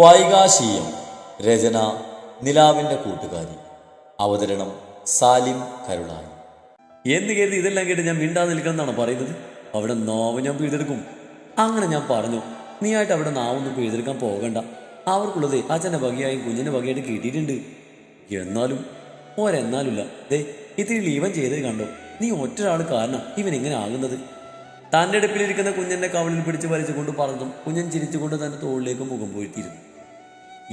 വൈകാശീയം രചന നിലാവിന്റെ കൂട്ടുകാരി. അവതരണം സാലിം കരുളായി. എന്ന് കരുതി ഇതെല്ലാം കേട്ട് ഞാൻ മിണ്ടാതെ നിൽക്കണമെന്നാണ് പറയുന്നത്. അവിടെ നോവ് ഞാൻ പിഴുതെടുക്കും അങ്ങനെ ഞാൻ പറഞ്ഞു നീ ആയിട്ട് അവിടെ നാവൊന്നും പിഴുതെടുക്കാൻ പോകണ്ട. അവർക്കുള്ളത് അച്ഛന്റെ വകയായും കുഞ്ഞിന്റെ വകയായിട്ട് കിട്ടിയിട്ടുണ്ട്. എന്നാലും ഒരെന്നാലുമില്ല. ദേ ഇത്തിരി ലീവൻ ചെയ്തത് കണ്ടോ? നീ ഒറ്റ ഒരാൾ കാരണം ഇവൻ ഇങ്ങനെ ആകുന്നത്. തന്റെ അടുപ്പിലിരിക്കുന്ന കുഞ്ഞിന്റെ കവളിൽ പിടിച്ച് വലിച്ചുകൊണ്ട് പറഞ്ഞതും കുഞ്ഞൻ ചിരിച്ചുകൊണ്ട് തന്റെ തോളിലേക്ക് മുഖം പോയിട്ടിരുന്നു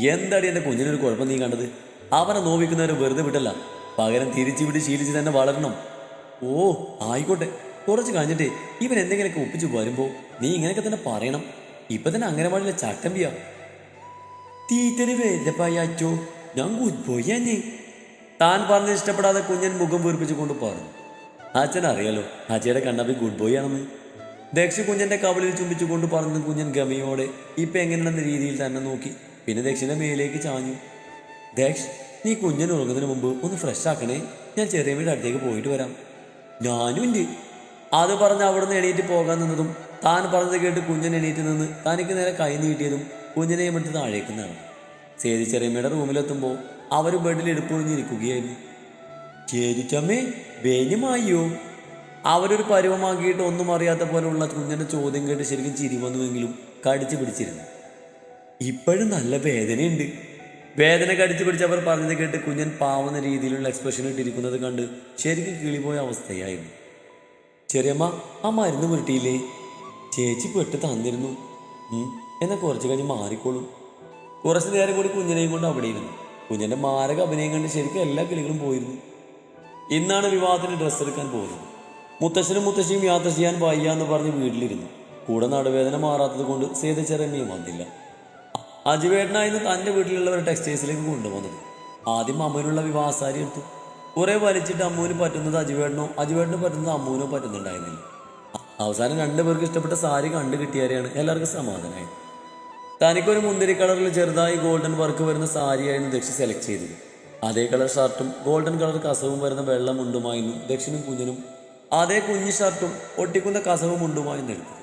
എന്താടി എന്റെ കുഞ്ഞിനൊരു കുഴപ്പം നീ കണ്ടത്? അവനെ നോവിക്കുന്നവരെ വെറുതെ വിട്ടല്ല. പകരം തിരിച്ചു വിട്ട് ശീലിച്ച് തന്നെ വളരണം. ഓ ആയിക്കോട്ടെ. കുറച്ച് കഴിഞ്ഞിട്ടേ ഇവൻ എന്തെങ്കിലുമൊക്കെ ഒപ്പിച്ച് വരുമ്പോൾ നീ ഇങ്ങനെയൊക്കെ തന്നെ പറയണം. ഇപ്പൊ തന്നെ അംഗനവാടിയിലെ ചട്ടമ്പിയാ. തീറ്റന് വേദപ്പായോ ഞാൻ ഗുഡ് ബോയ് തന്നെ താൻ പറഞ്ഞ് ഇഷ്ടപ്പെടാതെ കുഞ്ഞൻ മുഖം വീർപ്പിച്ചുകൊണ്ട് പറഞ്ഞു. അച്ഛൻ അറിയാലോ അച്ഛയുടെ കണ്ണാപ്പി ഗുഡ് ബോയ് ആണെന്ന്. ദക്ഷ കുഞ്ഞന്റെ കവളിൽ ചുംബിച്ചുകൊണ്ട് പറഞ്ഞു കുഞ്ഞൻ ഗമയോടെ ഇപ്പം എങ്ങനെയെന്ന രീതിയിൽ തന്നെ നോക്കി. പിന്നെ ദക്ഷിന്റെ മേലേക്ക് ചാഞ്ഞു. ദക്ഷ് നീ കുഞ്ഞൻ ഉറങ്ങുന്നതിന് മുമ്പ് ഒന്ന് ഫ്രഷ് ആക്കണേ. ഞാൻ ചെറിയമ്മയുടെ അടുത്തേക്ക് പോയിട്ട് വരാം. ഞാനും ഉണ്ട് അത് പറഞ്ഞ് അവിടെ നിന്ന് എണീറ്റ് പോകാൻ നിന്നതും താൻ പറഞ്ഞത് കേട്ട് കുഞ്ഞൻ എണീറ്റ് നിന്ന് തനിക്ക് നേരെ കൈ നീട്ടിയതും കുഞ്ഞിനെയും എടുത്ത് നടന്നു സേതി ചെറിയമ്മയുടെ റൂമിലെത്തുമ്പോൾ അവർ ബെഡിൽ എടുപ്പൊഴിഞ്ഞിരിക്കുകയായിരുന്നു ചേരിച്ചമ്മേ വേഞ്ഞുമായോ അവരൊരു പരുവമാക്കിയിട്ട് ഒന്നും അറിയാത്ത പോലെയുള്ള കുഞ്ഞിന്റെ ചോദ്യം കേട്ട് ശരിക്കും ചിരി വന്നുവെങ്കിലും കടിച്ചു പിടിച്ചിരുന്നു. ഇപ്പോഴും നല്ല വേദനയുണ്ട്. വേദന കടിച്ചു പിടിച്ച് അവർ പറഞ്ഞത് കേട്ട് കുഞ്ഞൻ പാവുന്ന രീതിയിലുള്ള എക്സ്പ്രഷൻ ഇട്ടിരിക്കുന്നത് കണ്ട് ശരിക്കും കിളിപോയ അവസ്ഥയായിരുന്നു. ചെറിയമ്മ ആ മരുന്ന് പുരട്ടിയില്ലേ? ചേച്ചി പെട്ട് തന്നിരുന്നു. എന്നാൽ എന്നാ കുറച്ച് കഴിഞ്ഞ് മാറിക്കോളും. കുറച്ച് നേരം കൂടി കുഞ്ഞിനെയും കൊണ്ട് അവിടെ ഇരുന്നു. കുഞ്ഞിന്റെ മാരക അഭിനയം കണ്ട് ശരിക്കും എല്ലാ കിളികളും പോയിരുന്നു. ഇന്നാണ് വിവാഹത്തിന് ഡ്രസ്സ് എടുക്കാൻ പോകുന്നത് മുത്തശ്ശനും മുത്തശ്ശിയും യാത്ര ചെയ്യാൻ വയ്യ എന്ന് പറഞ്ഞ് വീട്ടിലിരുന്നു. കൂടെ നടുവേദന മാറാത്തത് കൊണ്ട് സേതച്ചെറമ്മിയും വന്നില്ല. അജുവേട്ടനായിരുന്നു തന്റെ വീട്ടിലുള്ളവർ ടെക്സ്റ്റൈൽസിലേക്ക് കൊണ്ടുവന്നത്. ആദ്യം അമ്മൂനുള്ള വിവാഹസാരി എടുത്തു. കുറെ വലിച്ചിട്ട് അമ്മൂന് പറ്റുന്നത് അജുവേട്ടനോ അജുവേട്ടന് പറ്റുന്നത് അമ്മൂനോ പറ്റുന്നുണ്ടായിരുന്നില്ല. അവസാനം രണ്ടുപേർക്ക് ഇഷ്ടപ്പെട്ട സാരി കണ്ടു കിട്ടിയാരെയാണ് എല്ലാവർക്കും സമാധാനമായി തനിക്കൊരു മുന്തിരി കളറിൽ ചെറുതായി ഗോൾഡൻ വർക്ക് വരുന്ന സാരിയായിരുന്നു ദക്ഷി സെലക്ട് ചെയ്തത്. അതേ കളർ ഷർട്ടും ഗോൾഡൻ കളർ കസവും വരുന്ന വെള്ള മുണ്ടുമായിരുന്നു ദക്ഷിണും കുഞ്ഞിനും അതേ കുഞ്ഞു ഷർട്ടും ഒട്ടിക്കുന്ന കസവും മുണ്ടുമായി നിൽക്കും.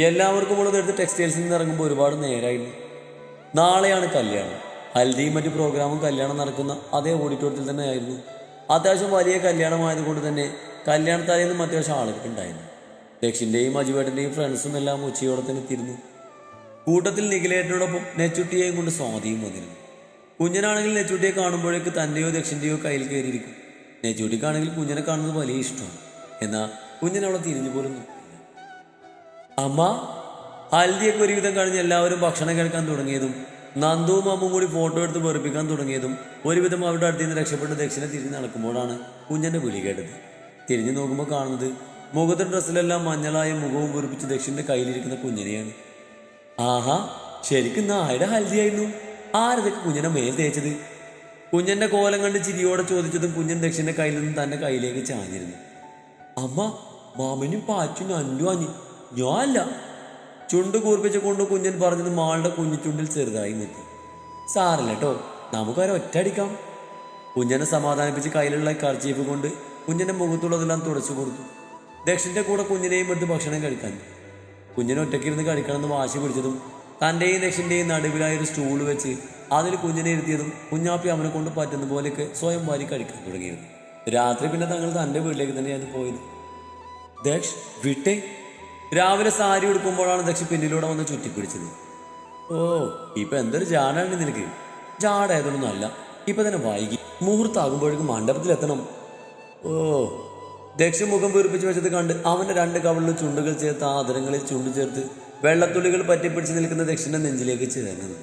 എല്ലാവർക്കും ഉള്ളത് എടുത്ത് ടെക്സ്റ്റൈൽസിൽ നിന്ന് ഇറങ്ങുമ്പോൾ ഒരുപാട് നേരമായില്ല നാളെയാണ് കല്യാണം. ഹൽദിയും മറ്റു പ്രോഗ്രാമും കല്യാണം നടക്കുന്ന അതേ ഓഡിറ്റോറിയത്തിൽ തന്നെ ആയിരുന്നു. അത്യാവശ്യം വലിയ കല്യാണമായതുകൊണ്ട് തന്നെ കല്യാണത്തലേന്നും അത്യാവശ്യം ആളുകൾ ഉണ്ടായിരുന്നു. ദക്ഷിന്റെയും അജുവേട്ടന്റെയും ഫ്രണ്ട്സും എല്ലാം ഉച്ചയോടെ തന്നെ തിരുന്നു കൂട്ടത്തിൽ നിഖിലേട്ടനോടൊപ്പം നെച്ചുട്ടിയെയും കൊണ്ട് സ്വാതിയും വന്നിരുന്നു. കുഞ്ഞനാണെങ്കിൽ നെച്ചുട്ടിയെ കാണുമ്പോഴേക്ക് തന്റെയോ ദക്ഷിന്റെയോ കയ്യിൽ കയറിയിരിക്കും. നെച്ചുട്ടിക്കാണെങ്കിൽ കുഞ്ഞനെ കാണുന്നത് വലിയ ഇഷ്ടമാണ്. എന്നാൽ കുഞ്ഞിനെ അവളെ തിരിഞ്ഞു പോലും നോക്കില്ല അമ്മ ഹൽദിയൊക്കെ ഒരുവിധം കഴിഞ്ഞ് എല്ലാവരും ഭക്ഷണം കഴിക്കാൻ തുടങ്ങിയതും നന്ദുവും അമ്മും കൂടി ഫോട്ടോ എടുത്ത് വെറുപ്പിക്കാൻ തുടങ്ങിയതും ഒരുവിധം അവരുടെ അടുത്ത് നിന്ന് രക്ഷപ്പെട്ട് ദക്ഷിണ തിരിഞ്ഞ് നടക്കുമ്പോഴാണ് കുഞ്ഞന്റെ വിളി കേട്ടത്. തിരിഞ്ഞു നോക്കുമ്പോൾ കാണുന്നത് മുഖത്തെ ഡ്രസ്സിലെല്ലാം മഞ്ഞളായ മുഖവും വെറുപ്പിച്ച് ദക്ഷിന്റെ കയ്യിലിരിക്കുന്ന കുഞ്ഞിനെയാണ്. ആഹാ ശരിക്കും നായുടെ ഹൽദിയായിരുന്നു. ആരതൊക്കെ കുഞ്ഞിനെ മേൽ തേച്ചത്? കുഞ്ഞന്റെ കോലം കണ്ട് ചിരിയോടെ ചോദിച്ചതും കുഞ്ഞൻ ദക്ഷിന്റെ കയ്യിൽ നിന്ന് തന്റെ കയ്യിലേക്ക് ചാഞ്ഞിരുന്നു. അമ്മ മാമനും പാച്ചും ഞാൻ അല്ല ചുണ്ട് കൂർപ്പിച്ച കൊണ്ട് കുഞ്ഞൻ പറഞ്ഞത് മാളുടെ കുഞ്ഞു ചുണ്ടിൽ ചെറുതായി നിന്നു സാറില്ല കേട്ടോ നമുക്കൊരു ഒറ്റയടിക്കാം കുഞ്ഞനെ സമാധാനിപ്പിച്ച് കയ്യിലുള്ള കർച്ചീഫ് കൊണ്ട് കുഞ്ഞിന്റെ മുഖത്തുള്ളതെല്ലാം തുടച്ചു കൊടുത്തു. ദക്ഷിന്റെ കൂടെ കുഞ്ഞിനെയും എടുത്ത് ഭക്ഷണം കഴിക്കാൻ. കുഞ്ഞിനെ ഒറ്റയ്ക്കിരുന്ന് കഴിക്കണമെന്ന് വാശി പിടിച്ചതും തന്റെയും ദക്ഷിന്റെയും നടുവിലായ ഒരു സ്റ്റൂൾ വെച്ച് അതിൽ കുഞ്ഞിനെ ഇരുത്തിയതും കുഞ്ഞാപ്പി അവനെ കൊണ്ട് പറ്റുന്ന പോലെയൊക്കെ സ്വയം വാരി കഴിക്കാൻ തുടങ്ങിയിരുന്നു. രാത്രി പിന്നെ തങ്ങൾ തന്റെ വീട്ടിലേക്ക് തന്നെയാണ് പോയത്. ദക്ഷ് വിട്ടേ. രാവിലെ സാരി ഉടുക്കുമ്പോഴാണ് ദക്ഷ് പിന്നിലൂടെ വന്ന് ചുറ്റിപ്പിടിച്ചത്. ഓ ഇപ്പൊ എന്തൊരു ജാടാണ് നിനക്ക്? ജാടായതൊന്നും അല്ല. ഇപ്പൊ തന്നെ വൈകി. മുഹൂർത്താകുമ്പോഴേക്കും മണ്ഡപത്തിലെത്തണം. ഓ ദക്ഷ മുഖം വീർപ്പിച്ച് വെച്ചത് കണ്ട് അവന്റെ രണ്ട് കവളിൽ ചുണ്ടുകൾ ചേർത്ത് ആദരങ്ങളിൽ ചുണ്ടു ചേർത്ത് വെള്ളത്തുള്ളികൾ പറ്റിപ്പിടിച്ച് നിൽക്കുന്ന ദക്ഷിന്റെ നെഞ്ചിലേക്ക് ചേർന്നത്.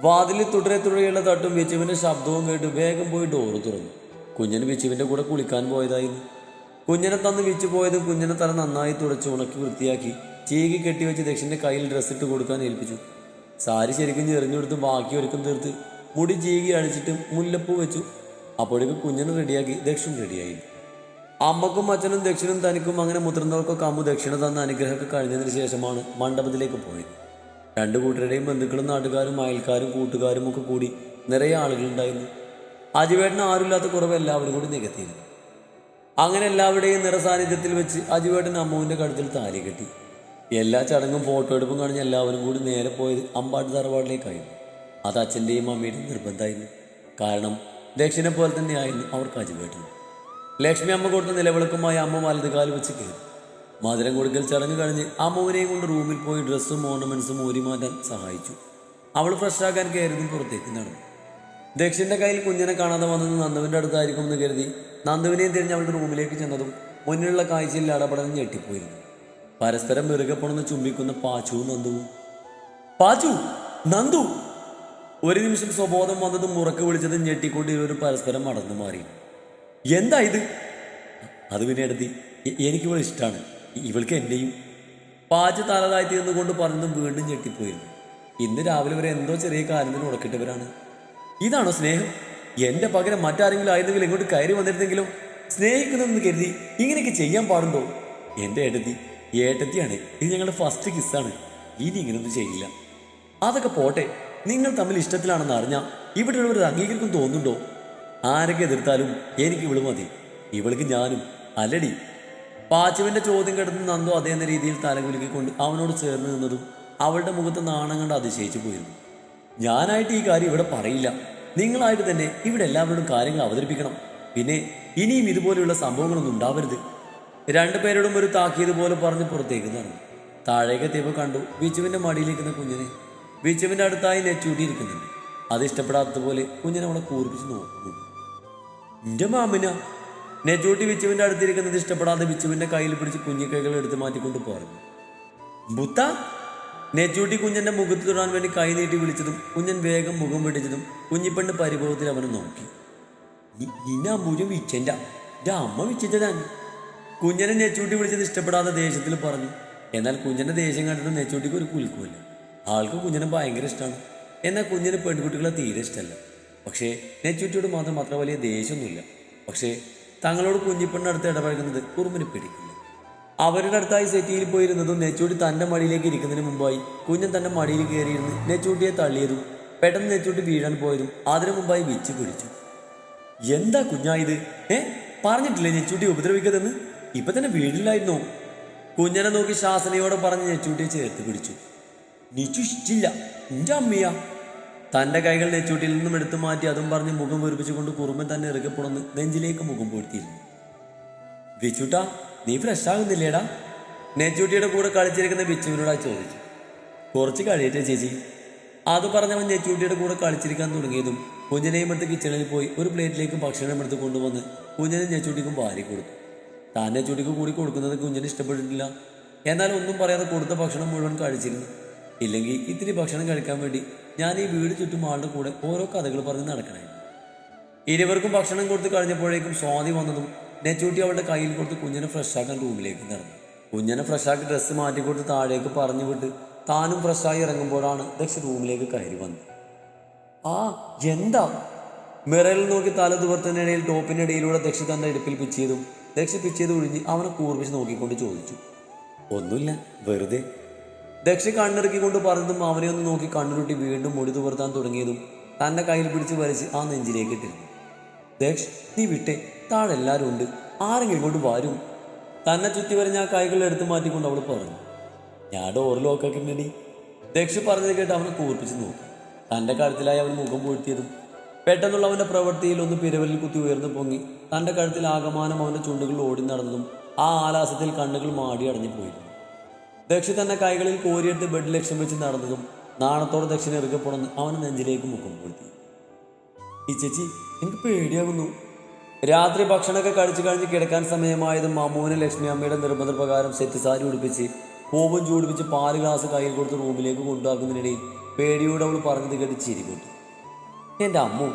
വാതിലിൽ തുടരെ തുടരെയുള്ള തട്ടും വിച്ചുവിന്റെ ശബ്ദവും കേട്ട് വേഗം പോയി ഡോറ് തുറന്നു. കുഞ്ഞന് വിച്ചുവിന്റെ കൂടെ കുളിക്കാൻ പോയതായിരുന്നു. കുഞ്ഞനെ തന്ന് വിച്ചു പോയത് കുഞ്ഞനെ തല നന്നായി തുടച്ച് ഉണക്കി വൃത്തിയാക്കി ചീകി കെട്ടിവെച്ച് ദക്ഷിന്റെ കയ്യിൽ ഡ്രസ്സ് ഇട്ട് കൊടുക്കാൻ ഏൽപ്പിച്ചു. സാരി ശരിക്കും ചെറിഞ്ഞെടുത്ത് ബാക്കി ഒരുക്കം തീർത്ത് മുടി ചീകി അഴിച്ചിട്ട് മുല്ലപ്പൂ വെച്ചു. അപ്പോഴേക്കും കുഞ്ഞനെ റെഡിയാക്കി ദക്ഷിൺ റെഡിയായി. അമ്മക്കും അച്ഛനും ദക്ഷിണും തനിക്കും അങ്ങനെ മുതിർന്നവർക്കൊക്കെ അമ്മ ദക്ഷിണ തന്ന അനുഗ്രഹമൊക്കെ കഴിഞ്ഞതിന് ശേഷമാണ് മണ്ഡപത്തിലേക്ക് പോയത്. രണ്ടു കൂട്ടരുടെയും ബന്ധുക്കളും നാട്ടുകാരും അയൽക്കാരും കൂട്ടുകാരും ഒക്കെ കൂടി നിറയെ ആളുകളുണ്ടായിരുന്നു. അജിവേട്ടന് ആരുമില്ലാത്ത കുറവ് എല്ലാവരും കൂടി നികത്തിയിരുന്നു. അങ്ങനെ എല്ലാവരുടെയും നിറസാന്നിധ്യത്തിൽ വെച്ച് അജിവേട്ടൻ അമ്മുവിന്റെ കഴുത്തിൽ താലി കെട്ടി. എല്ലാ ചടങ്ങും ഫോട്ടോ എടുപ്പും കഴിഞ്ഞ് എല്ലാവരും കൂടി നേരെ പോയത് അമ്പാട്ട് തറവാടിലേക്കായിരുന്നു അത് അച്ഛന്റെയും അമ്മയുടെയും നിർബന്ധമായിരുന്നു. കാരണം ദക്ഷിണെ പോലെ തന്നെയായിരുന്നു അവർക്ക് അജിവേട്ടൻ ലക്ഷ്മി അമ്മ കൊടുത്ത നിലവിളക്കുമായി അമ്മ വലതുകാൽ വെച്ച് കയറി. മധുരം കൊടുക്കൽ ചടങ്ങ് കഴിഞ്ഞ് അമ്മുവിനെയും കൊണ്ട് റൂമിൽ പോയി ഡ്രസ്സും ഓർണമെന്റ്സും ഊരി മാറ്റാൻ സഹായിച്ചു. അവൾ ഫ്രഷാക്കാൻ കയറിയതും പുറത്തേക്ക് നടന്നു. ദക്ഷിന്റെ കയ്യിൽ കുഞ്ഞിനെ കാണാതെ വന്നത് നന്ദുവിന്റെ അടുത്തായിരിക്കും എന്ന് കരുതി നന്ദുവിനെയും തിരിഞ്ഞ് അവളുടെ റൂമിലേക്ക് ചെന്നതും മുന്നിലുള്ള കാഴ്ചയിൽ അടപടം ഞെട്ടിപ്പോയിരുന്നു. പരസ്പരം വെറുകെ പൊണന്ന് ചുംബിക്കുന്ന പാച്ചുവും നന്ദുവും. പാച്ചു നന്ദു! ഒരു നിമിഷം സ്വബോധം വന്നതും മുറക്ക് വിളിച്ചതും ഞെട്ടിക്കൊണ്ട് ഇരുവരും പരസ്പരം മടന്നു മാറി. എന്താ ഇത്? അത് പിന്നെ എടുത്തി എനിക്ക് ഇഷ്ടമാണ് ഇവൾക്ക് എന്നെയും. പാച്ച് തലതായി തീർന്നുകൊണ്ട് പറഞ്ഞതും വീണ്ടും ഞെട്ടിപ്പോയിരുന്നു. ഇന്ന് രാവിലെ വരെ എന്തോ ചെറിയ കാര്യത്തിന് ഉടക്കിട്ടവരാണ് ഇതാണോ സ്നേഹം? എന്റെ പകരം മറ്റാരെങ്കിലും ആയിരുന്നെങ്കിൽ ഇങ്ങോട്ട് കയറി വന്നിരുന്നെങ്കിലും? സ്നേഹിക്കുന്നതെന്ന് കരുതി ഇങ്ങനെയൊക്കെ ചെയ്യാൻ പാടുണ്ടോ? എന്റെ ഏട്ടത്തി ഏട്ടത്തിയാണ്. ഇത് ഞങ്ങളുടെ ഫസ്റ്റ് കിസ്സാണ് ഇനി ഇങ്ങനൊന്നും ചെയ്യില്ല. അതൊക്കെ പോട്ടെ. നിങ്ങൾ തമ്മിൽ ഇഷ്ടത്തിലാണെന്ന് അറിഞ്ഞാൽ ഇവിടെയുള്ളവർ അംഗീകരിക്കും തോന്നുന്നുണ്ടോ? ആരൊക്കെ എതിർത്താലും എനിക്ക് ഇവൾ മതി. ഇവൾക്ക് ഞാനും. അല്ലടി. പാച്ചുവിന്റെ ചോദ്യം കിടന്ന് നന്ദോ അതേ രീതിയിൽ തലകുലുക്കിക്കൊണ്ട് അവനോട് ചേർന്ന് നിന്നതും അവളുടെ മുഖത്ത് നാണം കണ്ട് അതിശയിച്ചു പോയിരുന്നു. ഞാനായിട്ട് ഈ കാര്യം ഇവിടെ പറയില്ല. നിങ്ങളായിട്ട് തന്നെ ഇവിടെ എല്ലാവരോടും കാര്യങ്ങൾ അവതരിപ്പിക്കണം. പിന്നെ ഇനിയും ഇതുപോലെയുള്ള സംഭവങ്ങളൊന്നും ഉണ്ടാവരുത്. രണ്ടുപേരോടും ഒരു താക്കിയത് പോലെ പറഞ്ഞ് പുറത്തേക്ക് നടന്നു താഴേക്ക് എത്തിയപ്പോൾ കണ്ടു ബിജുവിന്റെ മടിയിലിരിക്കുന്ന കുഞ്ഞിനെ. ബിജുവിന്റെ അടുത്തായി നെറ്റൂട്ടിയിരിക്കുന്നുണ്ട് അത് ഇഷ്ടപ്പെടാത്തതുപോലെ കുഞ്ഞിനെ അവളെ കൂർപ്പിച്ച് നോക്കുന്നു. എന്റെ മാമിന? നെറ്റൂട്ടി ബിച്ചുവിന്റെ അടുത്തിരിക്കുന്നത് ഇഷ്ടപ്പെടാതെ ബിച്ചുവിന്റെ കയ്യിൽ പിടിച്ച് കുഞ്ഞിക്കൈകൾ എടുത്ത് മാറ്റിക്കൊണ്ട് പറഞ്ഞു. ബുത്ത നെച്ചൂട്ടി കുഞ്ഞന്റെ മുഖത്ത് തൊടാൻ വേണ്ടി കൈ നീട്ടി വിളിച്ചതും കുഞ്ഞൻ വേഗം മുഖം വെടിച്ചതും കുഞ്ഞിപ്പെണ്ണ് പരിഭവത്തിൽ അവനെ നോക്കി. ഇന്ന അമ്മൂരും വിച്ചെന്റെ എന്റെ അമ്മ വിച്ചതാണ് കുഞ്ഞനെ നെച്ചൂട്ടി വിളിച്ചത് ഇഷ്ടപ്പെടാതെ ദേഷ്യത്തിൽ പറഞ്ഞു. എന്നാൽ കുഞ്ഞന്റെ ദേഷ്യം കണ്ടിട്ട് നെച്ചൂട്ടിക്ക് ഒരു കുലുക്കുമില്ല ആൾക്ക് കുഞ്ഞിനെ ഭയങ്കര ഇഷ്ടമാണ് എന്നാൽ കുഞ്ഞിന് പെൺകുട്ടികളെ തീരെ ഇഷ്ടമല്ല പക്ഷേ നെച്ചൂട്ടിയോട് മാത്രം അത്ര വലിയ ദേഷ്യമൊന്നുമില്ല. പക്ഷേ തങ്ങളോട് കുഞ്ഞിപ്പെണ്ണടുത്ത് ഇടപഴകുന്നത് കുറുമ്പിന് പിടിക്കില്ല. അവരുടെ അടുത്തായി സെറ്റിയിൽ പോയിരുന്നതും നെച്ചൂട്ടി തന്റെ മടിയിലേക്ക് ഇരിക്കുന്നതിന് മുമ്പായി കുഞ്ഞൻ തന്റെ മടിയിൽ കയറിയിരുന്ന് നെച്ചൂട്ടിയെ തള്ളിയതും പെട്ടെന്ന് നെച്ചൂട്ടി വീഴാൻ പോയതും അതിനു മുമ്പായി വിച്ച് പിടിച്ചു. എന്താ കുഞ്ഞായത് ഏ? പറഞ്ഞിട്ടില്ലേ നെച്ചൂട്ടി ഉപദ്രവിക്കതെന്ന് ഇപ്പൊ തന്നെ വീടില്ലായിരുന്നോ? കുഞ്ഞനെ നോക്കി ശാസനയോടെ പറഞ്ഞ് നെച്ചൂട്ടിയെ ചേർത്ത് പിടിച്ചു. നിച്ചു ഇഷ്ടില്ല. എന്റെ അമ്മയാ. തന്റെ കൈകൾ നെച്ചൂട്ടിയിൽ നിന്നും എടുത്തു മാറ്റി അതും പറഞ്ഞ് മുഖം വീർപ്പിച്ചുകൊണ്ട് കുറുമ്പൻ തന്നെ ഇറുകെ നെഞ്ചിലേക്ക് മുഖം പൊടുത്തിയിരുന്നു ബിച്ചുട്ടാ നീ ഫ്രഷ് ആകുന്നില്ലേടാ നെച്ചൂട്ടിയുടെ കൂടെ കളിച്ചിരിക്കുന്ന ബിച്ചുവിനോടാ ചോദിച്ചു. കുറച്ച് കഴിയട്ടെ ചേച്ചി. അത് പറഞ്ഞവൻ നെച്ചൂട്ടിയുടെ കൂടെ കളിച്ചിരിക്കാൻ തുടങ്ങിയതും കുഞ്ഞിനെയും എടുത്ത് കിച്ചണിൽ പോയി ഒരു പ്ലേറ്റിലേക്ക് ഭക്ഷണം എടുത്ത് കൊണ്ടുവന്ന് കുഞ്ഞിനും നെച്ചൂട്ടിക്കും വാരി കൊടുത്തു. താൻ നെച്ചൂട്ടിക്ക് കൂടി കൊടുക്കുന്നത് കുഞ്ഞിന് ഇഷ്ടപ്പെട്ടിട്ടില്ല. എന്നാൽ ഒന്നും പറയാതെ കൊടുത്ത ഭക്ഷണം മുഴുവൻ കഴിച്ചിരുന്നു. ഇല്ലെങ്കിൽ ഇത്തിരി ഭക്ഷണം കഴിക്കാൻ വേണ്ടി ഞാൻ ഈ വീട് ചുറ്റും ആളുടെ കൂടെ ഓരോ കഥകൾ പറഞ്ഞ് നടക്കണേ ഇരുവർക്കും ഭക്ഷണം കൊടുത്ത് കഴിഞ്ഞപ്പോഴേക്കും സ്വാതി വന്നതും നെച്ചൂട്ടി അവളുടെ കയ്യിൽ കൊടുത്ത് കുഞ്ഞിനെ ഫ്രഷാക്കാൻ റൂമിലേക്ക് നടന്നു. കുഞ്ഞിനെ ഫ്രഷാക്കി ഡ്രസ്സ് മാറ്റി കൊടുത്ത് താഴേക്ക് പറഞ്ഞു വിട്ട് താനും ഫ്രഷായി ഇറങ്ങുമ്പോഴാണ് ദക്ഷ റൂമിലേക്ക് കയറി വന്നത്. ആ എന്താ? മിററിൽ നോക്കി തല തുവർത്തതിനിടയിൽ ടോപ്പിനിടയിലൂടെ ദക്ഷ തന്റെ ഇടുപ്പിൽ പിച്ചിയതും ദക്ഷ പിച്ചിയത് ഒഴിഞ്ഞ് അവനെ കൂർപ്പിച്ച് നോക്കിക്കൊണ്ട് ചോദിച്ചു. ഒന്നുമില്ല വെറുതെ. ദക്ഷ കണ്ണിറക്കിക്കൊണ്ട് പറഞ്ഞതും അവനെ ഒന്ന് നോക്കി കണ്ണുരുട്ടി വീണ്ടും മുടി തുവർത്താൻ തുടങ്ങിയതും തന്റെ കയ്യിൽ പിടിച്ച് വലിച്ച് ആ നെഞ്ചിലേക്ക് ഇട്ടിരുന്നു. ദക്ഷ് നീ വിട്ടേ. താഴെ ഉണ്ട്. ആരെങ്കിലും ഇങ്ങോട്ട് വരും. തന്നെ ചുറ്റി വരെ ആ കൈകൾ എടുത്തു മാറ്റിക്കൊണ്ട് അവൾ പറഞ്ഞു ഞാൻ ഡോർ ലോക്കാക്കിണ്ടി ദക്ഷ പറഞ്ഞത് കേട്ട് അവനെ കൂർപ്പിച്ച് നോക്കി. തന്റെ കഴുത്തിലായി അവൻ മുഖം പൂഴ്ത്തിയതും പെട്ടെന്നുള്ള അവന്റെ പ്രവൃത്തിയിൽ ഒന്ന് പിരവലിൽ കുത്തി ഉയർന്നു പൊങ്ങി തന്റെ കഴുത്തിൽ ആകമാനം അവന്റെ ചുണ്ടുകൾ ഓടി നടന്നതും ആ ആലാസത്തിൽ കണ്ണുകൾ മാടി അടഞ്ഞു പോയിരുന്നു. ദക്ഷി തന്നെ കൈകളിൽ കോരിയെടുത്ത് ബെഡ് ലക്ഷ്യം വെച്ച് നടന്നതും നാണത്തോടെ ദക്ഷിണ ഇറുകെ പുണന്ന് അവന് നെഞ്ചിലേക്ക് മുഖം പൂഴ്ത്തി. ഈ ചേച്ചി എനിക്ക് പേടിയാകുന്നു രാത്രി ഭക്ഷണമൊക്കെ കഴിച്ചു കഴിഞ്ഞ് കിടക്കാൻ സമയമായതും മമ്മൂന് ലക്ഷ്മി അമ്മയുടെ നിർബന്ധപ്രകാരം സെറ്റ് സാരി ഉടുപ്പിച്ച് പൂവും ചൂടിപ്പിച്ച് പാൽ ഗ്ലാസ് കയ്യിൽ കൊടുത്ത് റൂമിലേക്ക് കൊണ്ടുപോകുന്നതിനിടയിൽ പേടിയോടെ അവൾ പറഞ്ഞത് കേട്ട് ചിരി പൊട്ടി എന്റെ അമ്മു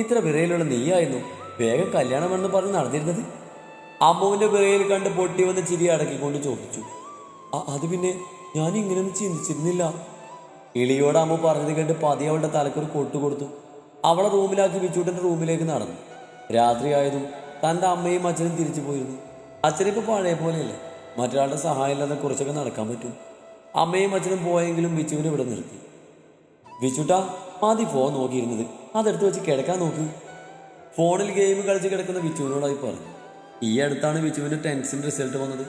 ഇത്ര വിറയിലുള്ള നീയായിരുന്നു. വേഗം കല്യാണമെന്ന് പറഞ്ഞ് നടന്നിരുന്നത്? അമ്മുവിന്റെ വിറയിൽ കണ്ട് പൊട്ടി വന്ന് ചിരി അടക്കിക്കൊണ്ട് ചോദിച്ചു. അത് പിന്നെ ഞാൻ ഇങ്ങനെയൊന്നും ചിന്തിച്ചിരുന്നില്ല. ഇളിയോട് അമ്മ പറഞ്ഞത് കേട്ട് പതി അവളുടെ തലക്കൊരു കൊട്ടു കൊടുത്തു. അവളെ റൂമിലാക്കി വിച്ചൂട്ടന്റെ റൂമിലേക്ക് നടന്നു. രാത്രിയായതും തന്റെ അമ്മയും അച്ഛനും തിരിച്ചു പോയിരുന്നു. അച്ഛനിപ്പോൾ പഴയ പോലെയല്ല. മറ്റൊരാളുടെ സഹായം ഇല്ലാതെ കുറച്ചൊക്കെ നടക്കാൻ പറ്റും. അമ്മയും അച്ഛനും പോയെങ്കിലും വിച്ചുവിനെ ഇവിടെ നിർത്തി. വിച്ചുട്ട മതി ഫോൺ നോക്കിയിരുന്നത്. അതെടുത്ത് വെച്ച് കിടക്കാൻ നോക്ക്. ഫോണിൽ ഗെയിം കളിച്ച് കിടക്കുന്ന വിച്ചുവിനോടായി പറഞ്ഞു. ഈ അടുത്താണ് വിച്ചുവിന്റെ ടെൻസിന്റെ റിസൾട്ട് വന്നത്.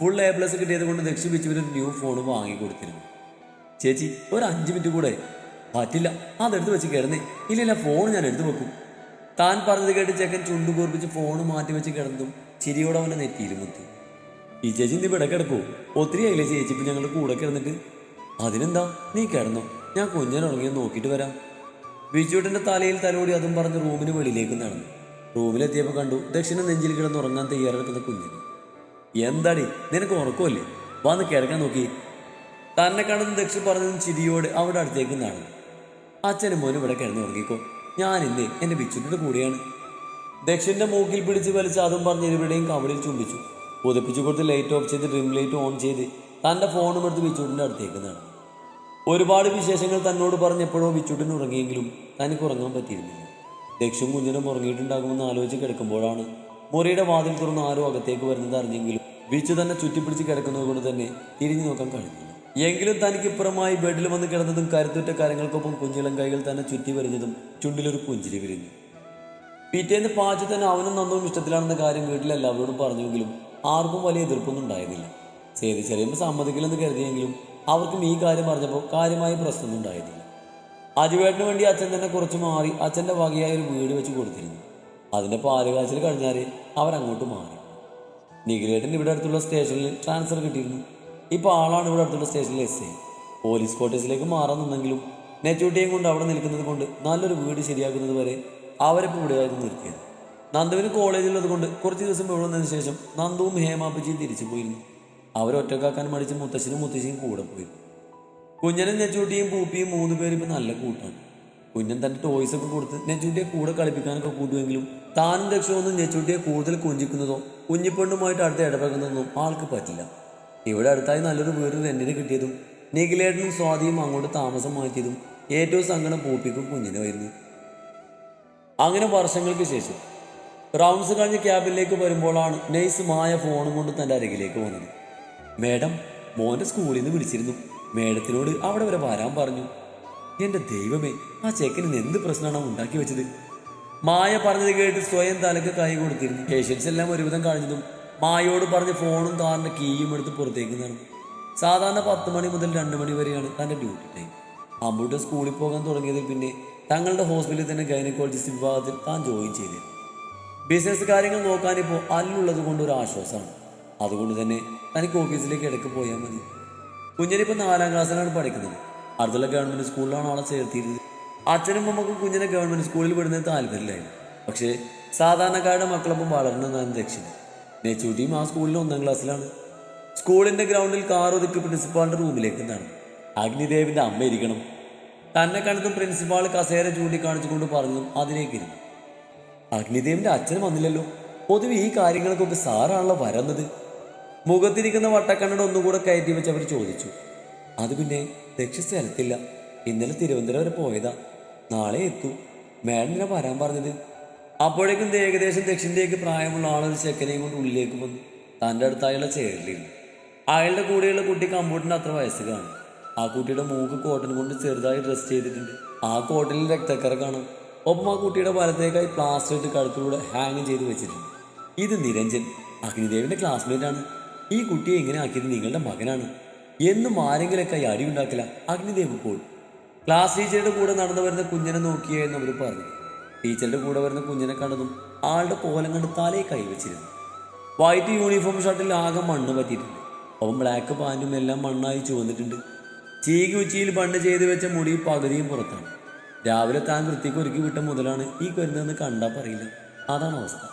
ഫുൾ എ പ്ലസ് കിട്ടിയത് കൊണ്ട് ദക്ഷി വിച്ചുവിന് ന്യൂ ഫോൺ വാങ്ങി കൊടുത്തിരുന്നു. ചേച്ചി ഒരു അഞ്ച് മിനിറ്റ് കൂടെ. പറ്റില്ല. അതെടുത്ത് വെച്ച് കിടന്നേ. ഇല്ലില്ല ഫോൺ ഞാൻ എടുത്തു വെക്കും. താൻ പറഞ്ഞത് കേട്ട് ചെക്കൻ ചുണ്ടു കൂർപ്പിച്ച് ഫോൺ മാറ്റി വെച്ച് കിടന്നും ചിരിയോടെ അവനെ നെറ്റിയിൽ മുത്തി ഈ ചേച്ചി നീ ഇവിടെ കിടക്കൂ. ഒത്തിരി ആയില്ലേ ചേച്ചി ഇപ്പം ഞങ്ങളുടെ കൂടെ കിടന്നിട്ട്? അതിനെന്താ? നീ കിടന്നോ. ഞാൻ ഉറങ്ങിയത് നോക്കിയിട്ട് വരാം. ബിജുവേട്ടന്റെ തലയിൽ തലോടി അതും പറഞ്ഞ് റൂമിന് വെളിയിലേക്ക് നടന്നു. റൂമിലെത്തിയപ്പോൾ കണ്ടു ദക്ഷിണ നെഞ്ചിൽ കിടന്ന് ഉറങ്ങാൻ തയ്യാറെടുക്കുന്ന കുഞ്ഞിന്. എന്താടി? നിനക്ക് ഉറക്കമല്ലേ? വന്ന് കിടക്കാൻ നോക്കി. തന്നെ കണ്ടെന്ന് ദക്ഷി പറഞ്ഞതും ചിരിയോടെ അവിടെ അടുത്തേക്ക് നടന്നു. അച്ഛനും മോനും ഇവിടെ കിടന്ന് ഉറങ്ങിക്കോ ഞാനില്ലേ എന്റെ ബിച്ചുട്ടിയുടെ കൂടെയാണ്. ദക്ഷിന്റെ മൂക്കിൽ പിടിച്ച് വലിച്ച് അതും പറഞ്ഞ് ഇരുവിടെയും കവളിൽ ചുംബിച്ചു. പുതപ്പിച്ചു കൊടുത്ത് ലൈറ്റ് ഓഫ് ചെയ്ത് ഡ്രിം ലൈറ്റ് ഓൺ ചെയ്ത് തന്റെ ഫോണും എടുത്ത് ബിച്ചൂട്ടിന്റെ അടുത്തേക്ക് നടന്നു ഒരുപാട് വിശേഷങ്ങൾ തന്നോട് പറഞ്ഞപ്പോഴോ ബിച്ചൂട്ടിന് ഉറങ്ങിയെങ്കിലും തനിക്ക് ഉറങ്ങാൻ പറ്റിയിരുന്നില്ല. ദക്ഷിം കുഞ്ഞിനും ഉറങ്ങിയിട്ടുണ്ടാകുമെന്ന് ആലോചിച്ച് കിടക്കുമ്പോഴാണ് മുറിയുടെ വാതിൽ തുറന്ന് ആരോ അകത്തേക്ക് വരുന്നത് അറിഞ്ഞെങ്കിലും ബിച്ചു തന്നെ ചുറ്റിപ്പിടിച്ച് കിടക്കുന്നത് കൊണ്ട് തന്നെ തിരിഞ്ഞു നോക്കാൻ കഴിഞ്ഞില്ല. എങ്കിലും തനിക്ക് ഇപ്പുറമായി ബെഡിൽ വന്ന് കിടന്നതും കരുത്തുറ്റ കാര്യങ്ങൾക്കൊപ്പം കുഞ്ഞിളം കൈകൾ തന്നെ ചുറ്റി വരിഞ്ഞതും ചുണ്ടിലൊരു പുഞ്ചിരി വിരിഞ്ഞു. പിറ്റേന്ന് പാച്ചു തന്നെ അവനും നന്നവും ഇഷ്ടത്തിലാണെന്ന കാര്യം വീട്ടിലെല്ലാവരോടും പറഞ്ഞെങ്കിലും ആർക്കും വലിയ എതിർപ്പൊന്നും ഉണ്ടായിരുന്നില്ല. സേതി ചെറിയുമ്പോൾ സമ്മതിക്കില്ലെന്ന് കരുതിയെങ്കിലും അവർക്കും ഈ കാര്യം പറഞ്ഞപ്പോൾ കാര്യമായ പ്രശ്നമൊന്നും ഉണ്ടായിരുന്നില്ല. അജുവേട്ടിന് വേണ്ടി അച്ഛൻ തന്നെ കുറച്ച് മാറി അച്ഛന്റെ വകയായ ഒരു വീട് വെച്ച് കൊടുത്തിരുന്നു. അതിന്റെ പാലുകാച്ചിൽ കഴിഞ്ഞാൽ അവരങ്ങോട്ട് മാറി. നിഖിലേട്ടൻ ഇവിടെ അടുത്തുള്ള സ്റ്റേഷനിൽ ട്രാൻസ്ഫർ കിട്ടിയിരുന്നു. ഇപ്പോൾ ആളാണ് ഇവിടെ അടുത്തുള്ള സ്റ്റേഷനിൽ എസ് ഐ. പോലീസ് ക്വാർട്ടേഴ്സിലേക്ക് മാറുന്നുണ്ടെങ്കിലും നെറ്റുട്ടിയും കൊണ്ട് അവിടെ നിൽക്കുന്നത് കൊണ്ട് നല്ലൊരു വീട് ശരിയാക്കുന്നത് വരെ അവരിപ്പോൾ ഇവിടെയായിരുന്നു നിർത്തിയത്. നന്ദുവിന് കോളേജിലുള്ളത് കൊണ്ട് കുറച്ച് ദിവസം ഇവിടെ വന്നതിന് ശേഷം നന്ദുവും ഹേമാപ്പച്ചിയും തിരിച്ചു പോയിരുന്നു. അവരൊറ്റക്കാക്കാൻ മടിച്ച് മുത്തശ്ശനും മുത്തശ്ശിയും കൂടെ പോയിരുന്നു കുഞ്ഞനും നെച്ചൂട്ടിയും പൂപ്പിയും മൂന്ന് പേരും ഇപ്പം നല്ല കൂട്ടാണ്. കുഞ്ഞൻ തന്റെ ടോയ്സ് ഒക്കെ കൊടുത്ത് നെച്ചൂട്ടിയെ കൂടെ കളിപ്പിക്കാനൊക്കെ കൂട്ടുമെങ്കിലും താനും രക്ഷമൊന്നും നെച്ചൂട്ടിയെ കൂടുതൽ കുഞ്ചിക്കുന്നതോ കുഞ്ഞിപ്പെണ്ണുമായിട്ട് അടുത്ത് ഇടപെടുന്നതൊന്നും ആൾക്ക് പറ്റില്ല. ഇവിടെ അടുത്തായി നല്ലൊരു വീട് റെന്റിന് കിട്ടിയതും നിഖിലേട്ടനും സ്വാതിയും അങ്ങോട്ട് താമസം മാറ്റിയതും ഏറ്റവും സങ്കടം പൂപ്പിക്കും കുഞ്ഞിനുമായിരുന്നു അങ്ങനെ വർഷങ്ങൾക്ക് ശേഷം റൗണ്ട്സ് കഴിഞ്ഞ് ക്യാബിനിലേക്ക് വരുമ്പോഴാണ് നെയ്സ് മായ ഫോണും കൊണ്ട് തന്റെ അരികിലേക്ക് വന്നത്. മേഡം മോന്റെ സ്കൂളിൽ നിന്ന് വിളിച്ചിരുന്നു. മേഡത്തിനോട് അവിടെ വരെ വരാൻ പറഞ്ഞു. എന്റെ ദൈവമേ ആ ചെക്കന് എന്ത് പ്രശ്നമാണ് ഉണ്ടാക്കി വെച്ചത്? മായ പറഞ്ഞത് കേട്ട് സ്വയം തലക്ക് കൈ കൊടുത്തിരുന്നു. പേഷ്യൻസ് എല്ലാം ഒരുവിധം കഴിഞ്ഞതും മായയോട് പറഞ്ഞ് ഫോണും കാറിന്റെ കീയും എടുത്ത് പുറത്തേക്ക് നടന്നു. സാധാരണ പത്ത് മണി മുതൽ രണ്ട് മണി വരെയാണ് തന്റെ ഡ്യൂട്ടി ടൈം അമ്മൂട്ട് സ്കൂളിൽ പോകാൻ തുടങ്ങിയതിൽ പിന്നെ തങ്ങളുടെ ഹോസ്പിറ്റലിൽ തന്നെ ഗൈനക്കോളജിസ്റ്റ് വിഭാഗത്തിൽ താൻ ജോയിൻ ചെയ്തിരുന്നു ബിസിനസ് കാര്യങ്ങൾ നോക്കാനിപ്പോൾ അല്ലുള്ളത് കൊണ്ട് ഒരു ആശ്വാസമാണ്. അതുകൊണ്ട് തന്നെ തനിക്ക് ഓഫീസിലേക്ക് ഇടയ്ക്ക് പോയാൽ മതി. കുഞ്ഞിനിപ്പോൾ നാലാം ക്ലാസ്സിലാണ് പഠിക്കുന്നത്. അടുത്തുള്ള ഗവൺമെന്റ് സ്കൂളിലാണ് ആളെ ചേർത്തിയിരുന്നത്. അച്ഛനും അമ്മക്കും കുഞ്ഞിനെ ഗവൺമെന്റ് സ്കൂളിൽ വിടുന്നത് താല്പര്യമില്ലായിരുന്നു. പക്ഷേ സാധാരണക്കാരുടെ മക്കളൊപ്പം വളരണമെന്നാണ് ദക്ഷിണ. നെച്ചൂട്ടിയും ആ സ്കൂളിൽ ഒന്നാം ക്ലാസ്സിലാണ് സ്കൂളിന്റെ ഗ്രൗണ്ടിൽ കാർ ഒതുക്കി പ്രിൻസിപ്പാളിന്റെ റൂമിലേക്ക് നടന്നു അഗ്നിദേവിന്റെ അമ്മ ഇരിക്കണം. തന്നെ കണ്ടതും പ്രിൻസിപ്പാൾ കസേര ചൂണ്ടിക്കാണിച്ചുകൊണ്ട് പറഞ്ഞതും അതിലേക്ക് ഇരുന്നു അഗ്നിദേവിന്റെ അച്ഛൻ വന്നില്ലല്ലോ. പൊതുവെ ഈ കാര്യങ്ങൾക്കൊക്കെ സാറാണല്ലോ വരുന്നത്. മുഖത്തിരിക്കുന്ന വട്ടക്കണ്ണട ഒന്നുകൂടെ കയറ്റി വെച്ച് അവർ ചോദിച്ചു. അത് പിന്നെ സ്ഥലത്തില്ല. ഇന്നലെ തിരുവനന്തപുരം വരെ പോയതാ. നാളെ എത്തൂ. മേഡം വരാൻ പറഞ്ഞത്? അപ്പോഴേക്കും ഏകദേശം ദക്ഷിണേക്ക് പ്രായമുള്ള ആളൊരു ചെക്കനെയും കൊണ്ട് ഉള്ളിലേക്ക് വന്നു തന്റെ അടുത്തായുള്ള ചേരലില്ല അയാളുടെ കൂടെയുള്ള കുട്ടി കമ്പ്യൂട്ടറിന് അത്ര വയസ്സ് കാണും ആ കുട്ടിയുടെ മൂക്ക് കോട്ടൺ കൊണ്ട് ചെറുതായി ഡ്രസ് ചെയ്തിട്ടുണ്ട്. ആ കോട്ടണിൽ രക്തക്കറ കാണും. ഒപ്പം ആ കുട്ടിയുടെ വലത്തേക്കായി പ്ലാസ്റ്റർ ഇട്ട് കഴുത്തിലൂടെ ഹാങ് ചെയ്ത് വെച്ചിട്ടുണ്ട്. ഇത് നിരഞ്ജൻ ക്ലാസ്മേറ്റ് ആണ്. ഈ കുട്ടിയെ ഇങ്ങനെ ആക്കിയത് നിങ്ങളുടെ മകനാണ്. എന്നും ആരെങ്കിലൊക്കെ അടി ഉണ്ടാക്കില്ല. അഗ്നിദേവ് ഇപ്പോൾ ക്ലാസ് ടീച്ചറുടെ കൂടെ നടന്നു വരുന്ന കുഞ്ഞിനെ നോക്കിയെന്ന് അവർ പറഞ്ഞു ടീച്ചറുടെ കൂടെ വരുന്ന കുഞ്ഞിനെ കണ്ടതും ആളുടെ കോലം കണ്ട് തലയിൽ കൈവച്ചിരുന്നു വൈറ്റ് യൂണിഫോം ഷർട്ടിൽ ആകെ മണ്ണ് പറ്റിയിട്ടുണ്ട്. അവൻ ബ്ലാക്ക് പാന്റും എല്ലാം മണ്ണായി ചുവന്നിട്ടുണ്ട്. ചീകി ഉച്ചിയിൽ ബണ്ണ് ചെയ്ത് വെച്ച മുടി പകുതിയും പുറത്താണ്. രാവിലെ താൻ വൃത്തിക്ക് ഒരുക്കി വിട്ട മുതലാണ് ഈ കരുതെന്ന് കണ്ടാൽ പറയില്ല. അതാണ് അവസ്ഥ.